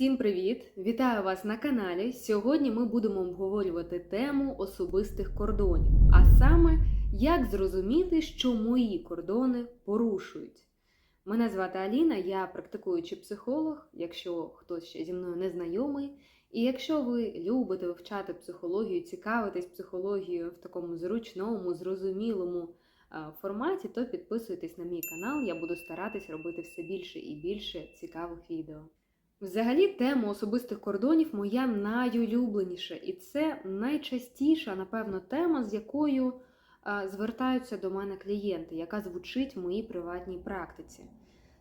Всім привіт! Вітаю вас на каналі. Сьогодні ми будемо обговорювати тему особистих кордонів, а саме, як зрозуміти, що мої кордони порушують. Мене звати Аліна, я практикуючий психолог, якщо хтось ще зі мною не знайомий. І якщо ви любите вивчати психологію, цікавитесь психологією в такому зручному, зрозумілому е, форматі, то підписуйтесь на мій канал, я буду старатись робити все більше і більше цікавих відео. Взагалі, тема особистих кордонів моя найулюбленіша, і це найчастіша, напевно, тема, з якою а, звертаються до мене клієнти, яка звучить в моїй приватній практиці.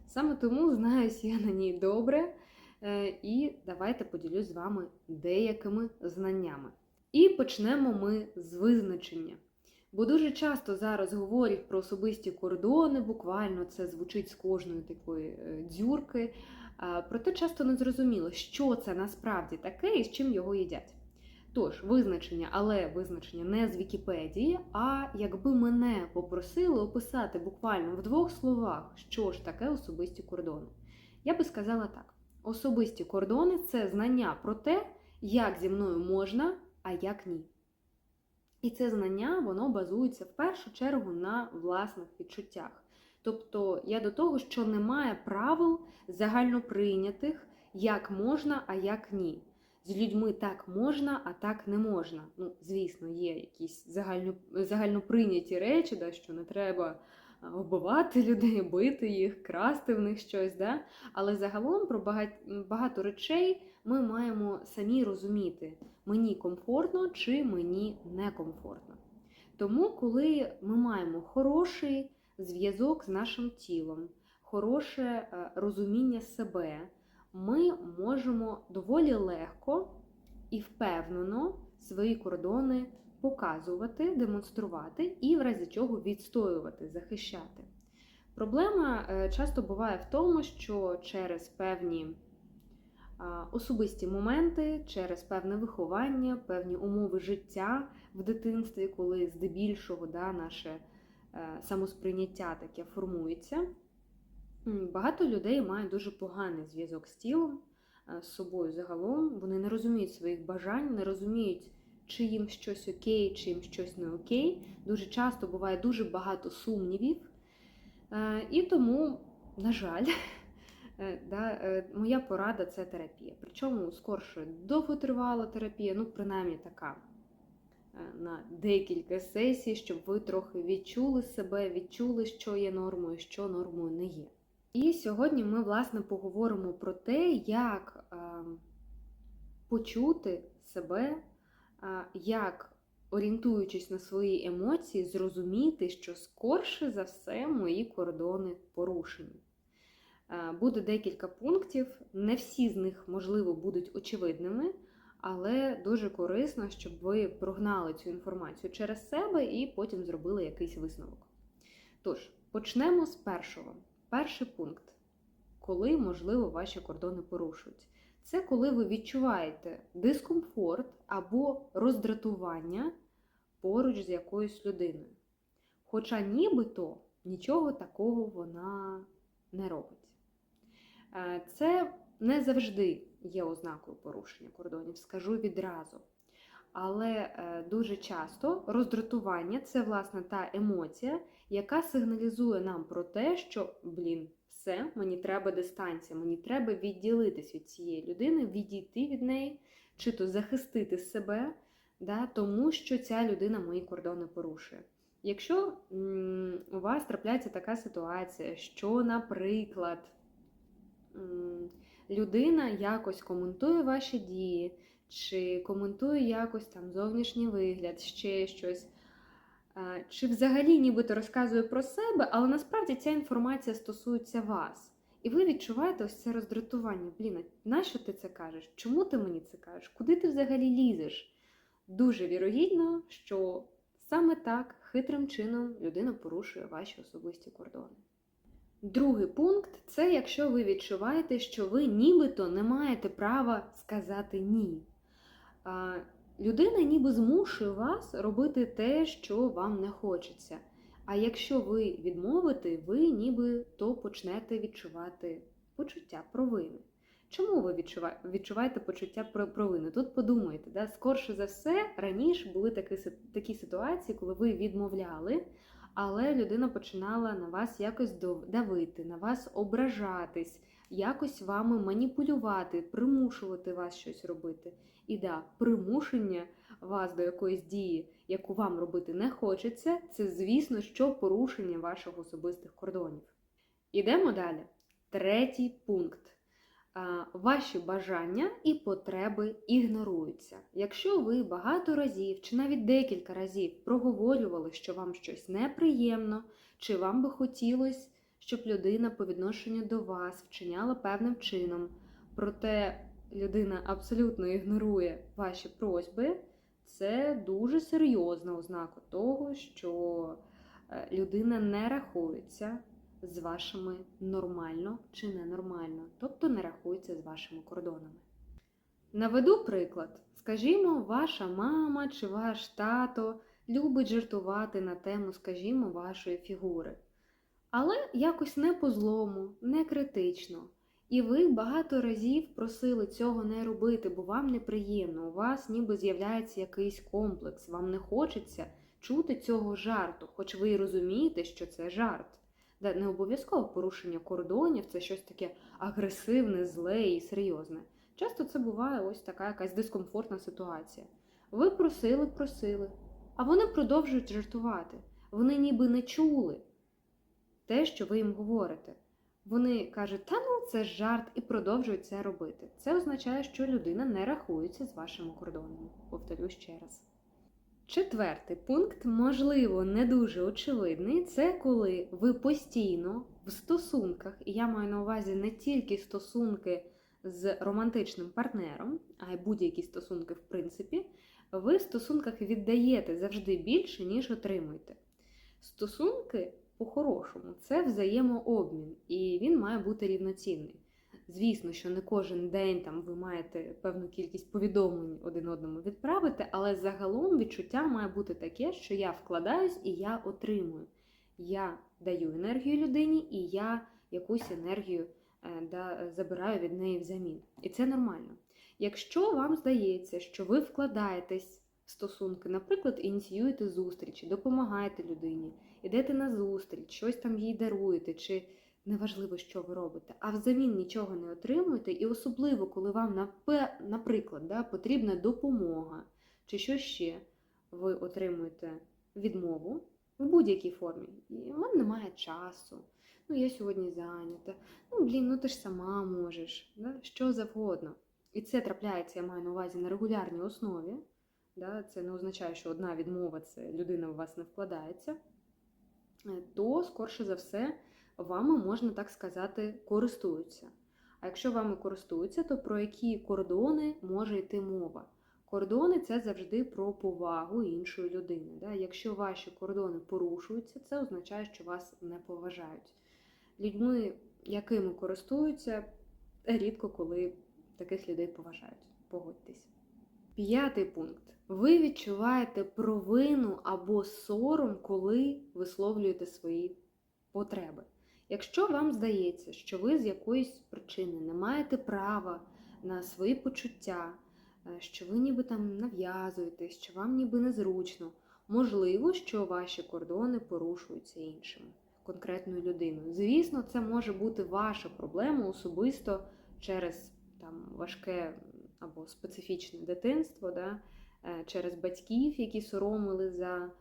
Саме тому знаюсь я на ній добре, е, і давайте поділюсь з вами деякими знаннями. І почнемо ми з визначення. Бо дуже часто зараз говорять про особисті кордони, буквально це звучить з кожної такої е, дзюрки. А, Проте часто не зрозуміло, що це насправді таке і з чим його їдять. Тож, визначення, але визначення не з Вікіпедії, а якби мене попросили описати буквально в двох словах, що ж таке особисті кордони, я би сказала так: особисті кордони це знання про те, як зі мною можна, а як ні. І це знання воно базується в першу чергу на власних відчуттях. Тобто я до того, що немає правил загальноприйнятих, як можна, а як ні. З людьми так можна, а так не можна. Ну, звісно, є якісь загально, загальноприйняті речі, да, що не треба вбивати людей, бити їх, красти в них щось. Да? Але загалом про багато речей ми маємо самі розуміти, мені комфортно чи мені некомфортно. Тому, коли ми маємо хороший зв'язок з нашим тілом, хороше е, розуміння себе, ми можемо доволі легко і впевнено свої кордони показувати, демонструвати і в разі чого відстоювати, захищати. Проблема е, часто буває в тому, що через певні особисті моменти, через певне виховання, певні умови життя в дитинстві, коли здебільшого да, наше е, самосприйняття таке формується. Багато людей мають дуже поганий зв'язок з тілом, е, з собою загалом. Вони не розуміють своїх бажань, не розуміють, чи їм щось окей, чи їм щось не окей. Дуже часто буває дуже багато сумнівів. Е, і тому, на жаль, е, да, моя порада це терапія. Причому скорше довготривала терапія, ну, принаймні така. На декілька сесій, щоб ви трохи відчули себе, відчули, що є нормою, що нормою не є. І сьогодні ми, власне, поговоримо про те, як е, почути себе, е, як, орієнтуючись на свої емоції, зрозуміти, що скорше за все мої кордони порушені. Е, буде декілька пунктів, не всі з них, можливо, будуть очевидними, але дуже корисно, щоб ви прогнали цю інформацію через себе і потім зробили якийсь висновок. Тож, почнемо з першого. Перший пункт, коли, можливо, ваші кордони порушують, це коли ви відчуваєте дискомфорт або роздратування поруч з якоюсь людиною. Хоча нібито нічого такого вона не робить. Е, це не завжди є ознакою порушення кордонів, скажу відразу. Але е, дуже часто роздратування це, власне, та емоція, яка сигналізує нам про те, що, блін, все, мені треба дистанція, мені треба відділитись від цієї людини, відійти від неї, чи то захистити себе, да, тому що ця людина мої кордони порушує. Якщо у вас трапляється така ситуація, що, наприклад, людина якось коментує ваші дії, чи коментує якось там зовнішній вигляд, ще щось. Чи взагалі нібито розказує про себе, але насправді ця інформація стосується вас. І ви відчуваєте ось це роздратування. Блін, нащо ти це кажеш? Чому ти мені це кажеш? Куди ти взагалі лізеш? Дуже вірогідно, що саме так, хитрим чином, людина порушує ваші особисті кордони. Другий пункт це якщо ви відчуваєте, що ви нібито не маєте права сказати ні людина ніби змушує вас робити те, що вам не хочеться. А якщо ви відмовите, ви ніби то почнете відчувати почуття провини. Чому ви відчува- відчуваєте почуття про- провини? Тут подумайте, да? скорше за все, раніше були такі ситуації, коли ви відмовляли, але людина починала на вас якось давити, на вас ображатись, якось вами маніпулювати, примушувати вас щось робити. І да, примушення вас до якоїсь дії, яку вам робити не хочеться, це, звісно, що порушення ваших особистих кордонів. Ідемо далі. Третій пункт. Ваші бажання і потреби ігноруються. Якщо ви багато разів чи навіть декілька разів проговорювали, що вам щось неприємно, чи вам би хотілося, щоб людина по відношенню до вас вчиняла певним чином, проте людина абсолютно ігнорує ваші просьби, це дуже серйозна ознака того, що е, людина не рахується з вашими нормально чи ненормально, тобто не рахується з вашими кордонами. Наведу приклад. Скажімо, ваша мама чи ваш тато любить жартувати на тему, скажімо, вашої фігури. Але якось не по злому, не критично. І ви багато разів просили цього не робити, бо вам неприємно. У вас ніби з'являється якийсь комплекс, вам не хочеться чути цього жарту, хоч ви й розумієте, що це жарт. Да, Не обов'язково порушення кордонів, це щось таке агресивне, зле і серйозне. Часто це буває ось така якась дискомфортна ситуація. Ви просили, просили, а вони продовжують жартувати. Вони ніби не чули те, що ви їм говорите. Вони кажуть, та ну це жарт, і продовжують це робити. Це означає, що людина не рахується з вашими кордонами. Повторю ще раз. Четвертий пункт, можливо, не дуже очевидний, це коли ви постійно в стосунках, і я маю на увазі не тільки стосунки з романтичним партнером, а й будь-які стосунки, в принципі, ви в стосунках віддаєте завжди більше, ніж отримуєте. Стосунки, по-хорошому, це взаємообмін, і він має бути рівноцінний. Звісно, що не кожен день там ви маєте певну кількість повідомлень один одному відправити, але загалом відчуття має бути таке, що я вкладаюсь і я отримую. Я даю енергію людині, і я якусь енергію е, да, забираю від неї взамін. І це нормально. Якщо вам здається, що ви вкладаєтесь в стосунки, наприклад, ініціюєте зустрічі, допомагаєте людині, йдете на зустріч, щось там їй даруєте, чи неважливо, що ви робите, а взамін нічого не отримуєте, і особливо, коли вам, наприклад, да, потрібна допомога чи що ще, ви отримуєте відмову в будь-якій формі. І в мене немає часу. Ну, я сьогодні зайнята. Ну, блін, ну ти ж сама можеш, да? що завгодно. І це трапляється, я маю на увазі на регулярній основі. Да? Це не означає, що одна відмова це людина в вас не вкладається, Е, то, скорше за все, вами, можна так сказати, користуються. А якщо вами користуються, то про які кордони може йти мова? Кордони це завжди про повагу іншої людини. Да? Якщо ваші кордони порушуються, це означає, що вас не поважають. Людьми, якими користуються, рідко коли таких людей поважають. Погодьтесь. П'ятий пункт. Ви відчуваєте провину або сором, коли висловлюєте свої потреби. Якщо вам здається, що ви з якоїсь причини не маєте права на свої почуття, е, що ви ніби там нав'язуєтесь, що вам ніби незручно, можливо, що ваші кордони порушуються іншими, конкретною людиною. Звісно, це може бути ваша проблема особисто через там важке або специфічне дитинство, да, е, через батьків, які соромили за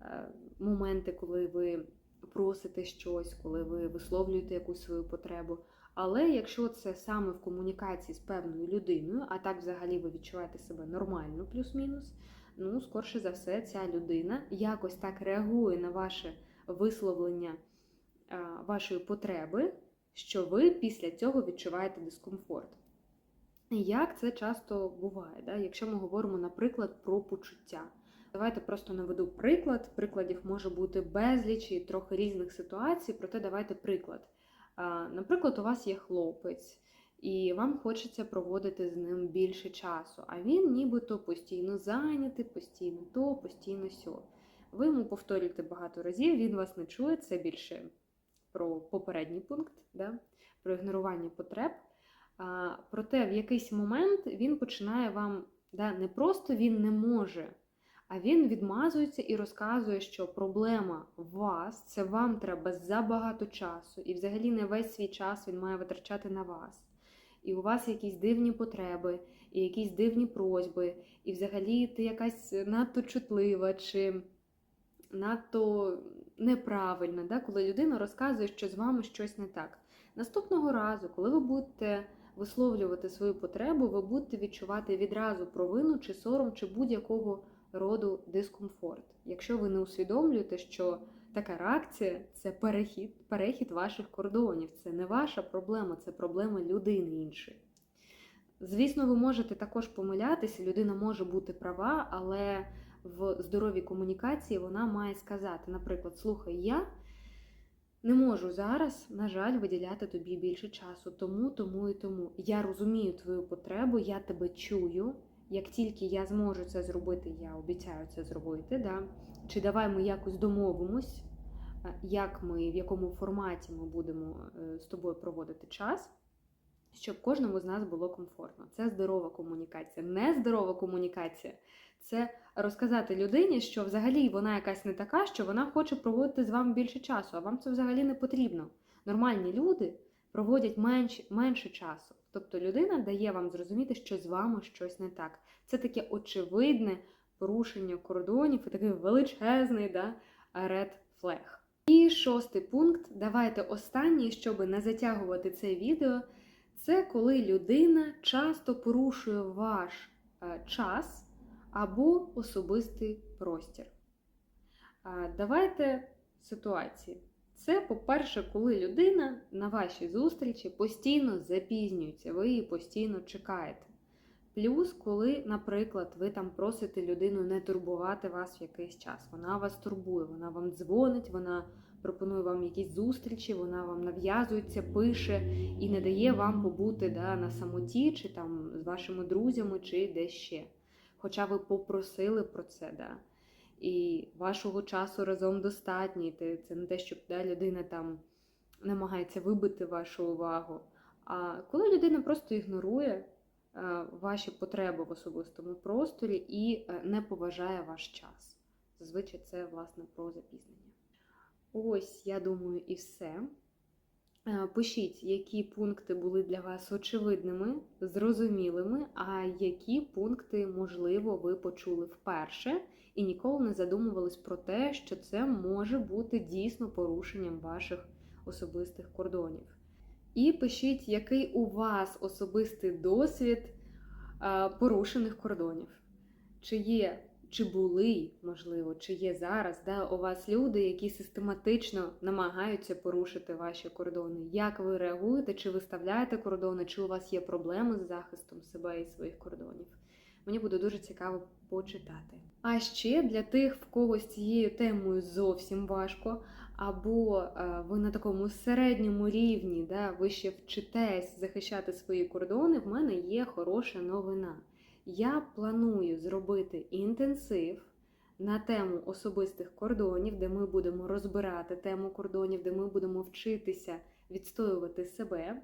е, моменти, коли ви просите щось, коли ви висловлюєте якусь свою потребу. Але якщо це саме в комунікації з певною людиною, а так взагалі ви відчуваєте себе нормально, плюс-мінус, ну, скорше за все, ця людина якось так реагує на ваше висловлення вашої потреби, що ви після цього відчуваєте дискомфорт. Як це часто буває, да? якщо ми говоримо, наприклад, про почуття. Давайте просто наведу приклад. Прикладів може бути безліч і трохи різних ситуацій, проте давайте приклад. Наприклад, у вас є хлопець, і вам хочеться проводити з ним більше часу, а він нібито постійно зайнятий, постійно то, постійно сьо. Ви йому повторюєте багато разів, він вас не чує, це більше про попередній пункт, да? про ігнорування потреб. А, проте в якийсь момент він починає вам да, не просто він не може, а він відмазується і розказує, що проблема в вас, це вам треба забагато часу, і взагалі не весь свій час він має витрачати на вас. І у вас якісь дивні потреби, і якісь дивні просьби, і взагалі ти якась надто чутлива чи надто неправильна, да? коли людина розказує, що з вами щось не так. Наступного разу, коли ви будете висловлювати свою потребу, ви будете відчувати відразу провину чи сором, чи будь-якого роду дискомфорт. Якщо ви не усвідомлюєте, що така реакція це перехід, перехід ваших кордонів, це не ваша проблема, це проблема людини іншої. Звісно, ви можете також помилятися, людина може бути права, але в здоровій комунікації вона має сказати, наприклад, слухай, я не можу зараз, на жаль, виділяти тобі більше часу, тому, тому і тому. Я розумію твою потребу, я тебе чую. Як тільки я зможу це зробити, я обіцяю це зробити. Да? Чи давай ми якось домовимось, е, як ми, в якому форматі ми будемо е, з тобою проводити час, щоб кожному з нас було комфортно. Це здорова комунікація. Нездорова комунікація це розказати людині, що взагалі вона якась не така, що вона хоче проводити з вами більше часу, а вам це взагалі не потрібно. Нормальні люди проводять менш, менше часу. Тобто людина дає вам зрозуміти, що з вами щось не так. Це таке очевидне порушення кордонів і такий величезний да, red flag. І шостий пункт. Давайте останній, щоб не затягувати це відео. Це коли людина часто порушує ваш е, час або особистий простір. Е, Давайте ситуації. Це, по-перше, коли людина на вашій зустрічі постійно запізнюється, ви її постійно чекаєте. Плюс, коли, наприклад, ви там просите людину не турбувати вас в якийсь час. Вона вас турбує, вона вам дзвонить, вона пропонує вам якісь зустрічі, вона вам нав'язується, пише і не дає вам побути да, на самоті, чи там з вашими друзями, чи десь ще. Хоча ви попросили про це, да. І вашого часу разом достатньо. і Це не те, щоб да, людина там намагається вибити вашу увагу. А коли людина просто ігнорує е, ваші потреби в особистому просторі і е, не поважає ваш час. Зазвичай це, власне, про запізнення. Ось, я думаю, і все. Е, Пишіть, які пункти були для вас очевидними, зрозумілими, а які пункти, можливо, ви почули вперше і ніколи не задумувались про те, що це може бути дійсно порушенням ваших особистих кордонів. І пишіть, який у вас особистий досвід порушених кордонів. Чи є, чи були, можливо, чи є зараз да, у вас люди, які систематично намагаються порушити ваші кордони. Як ви реагуєте, чи виставляєте кордони, чи у вас є проблеми з захистом себе і своїх кордонів? Мені буде дуже цікаво почитати. А ще для тих, в кого з цією темою зовсім важко, або е, ви на такому середньому рівні, да, ви ще вчитесь захищати свої кордони, в мене є хороша новина. Я планую зробити інтенсив на тему особистих кордонів, де ми будемо розбирати тему кордонів, де ми будемо вчитися відстоювати себе.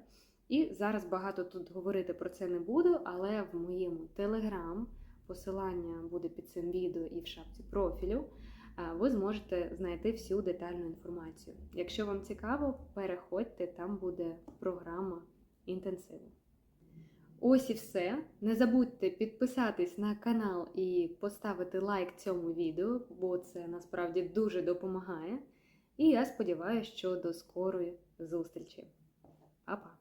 І зараз багато тут говорити про це не буду, але в моєму телеграм посилання буде під цим відео і в шапці профілю. а, Ви зможете знайти всю детальну інформацію. Якщо вам цікаво, переходьте, там буде програма інтенсиву. Ось і все. Не забудьте підписатись на канал і поставити лайк цьому відео, бо це насправді дуже допомагає. І я сподіваюся, що до скорої зустрічі. Па-па!